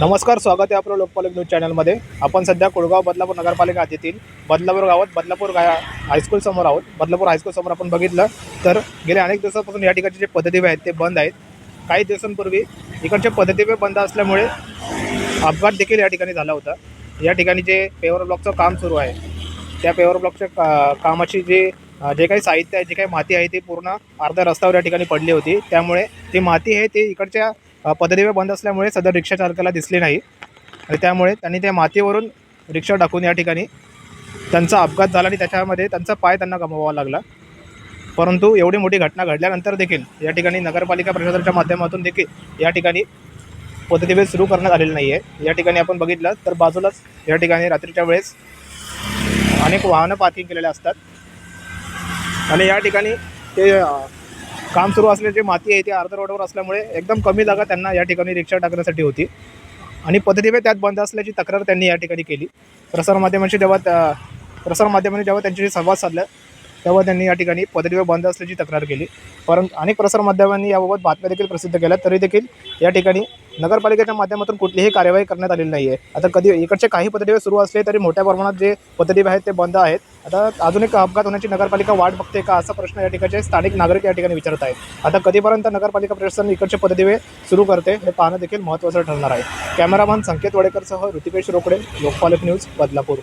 नमस्कार स्वागत आहे आपलं लोकपालक न्यूज चॅनलमध्ये. आपण सध्या कुळगाव बदलापूर नगरपालिका हद्दीतील बदलापूर गावात बदलापूर गा हायस्कूल समोर आहोत. बदलापूर हायस्कूल समोर आपण बघितलं तर गेल्या अनेक दिवसापासून या ठिकाणचे जे पद्धतीवे आहेत ते बंद आहेत. काही दिवसांपूर्वी इकडचे पद्धतीवे बंद असल्यामुळे अपघात देखील या ठिकाणी झाला होता. या ठिकाणी जे पेवर ब्लॉकचं काम सुरू आहे त्या पेवर ब्लॉकच्या का कामाची जे जे काही साहित्य आहे जे काही माती आहे ती पूर्ण अर्ध्या रस्त्यावर या ठिकाणी पडली होती. त्यामुळे ती माती आहे ते इकडच्या अ, बंद असल्यामुळे सदर रिक्षा चालकाला दिसली नाही. आणि त्यामुळे त्यांनी त्या मातीवरून रिक्षा टाकून या ठिकाणी त्यांचा अपघात झाला आणि त्याच्यामध्ये त्यांचा पाय त्यांना गमवावा लागला. परंतु एवढी मोठी घटना घडल्यानंतर देखील या ठिकाणी नगरपालिका प्रशासनाच्या माध्यमातून देखील या ठिकाणी पद्धतीवे सुरू करण्यात आलेली नाही आहे या ठिकाणी आपण बघितलं तर बाजूलाच या ठिकाणी रात्रीच्या वेळेस अनेक वाहनं पार्किंग केलेले असतात. आणि या ठिकाणी ते काम सुरू असल्याची माती आहे ती अर्ध रोडवर असल्यामुळे एकदम कमी जागा त्यांना या ठिकाणी रिक्षा टाकण्यासाठी होती. आणि पद्धतीवे त्यात बंद असल्याची तक्रार त्यांनी या ठिकाणी केली. प्रसारमाध्यमांशी जेव्हा त्या प्रसारमाध्यमांनी जेव्हा त्यांच्याशी संवाद साधला तेव्हा त्यांनी या ठिकाणी पद्धतीवर बंद असल्याची तक्रार केली. परंतु अनेक प्रसारमाध्यमांनी याबाबत बातम्या देखील प्रसिद्ध केल्या तरी देखील या ठिकाणी नगरपालिकेच्या माध्यमातून कुठलीही कार्यवाही करण्यात आलेली नाही आहे आता कधी इकडचे काही पद्धतीवे सुरू असले तरी मोठ्या प्रमाणात जे पद्धतीवे आहेत ते बंद आहेत. आता अजून एक अपघात होण्याची नगरपालिका वाट बघते का असा प्रश्न या ठिकाणचे स्थानिक नागरिक या ठिकाणी विचारत आहेत. आता कधीपर्यंत नगरपालिका प्रशासन इकडचे पद्धतीवे सुरू करते हे पाहणं देखील महत्त्वाचं ठरणार आहे. कॅमेरामॅन संकेत वडेकरसह ऋतिकेश रोकडे लोकपालक न्यूज बदलापूर.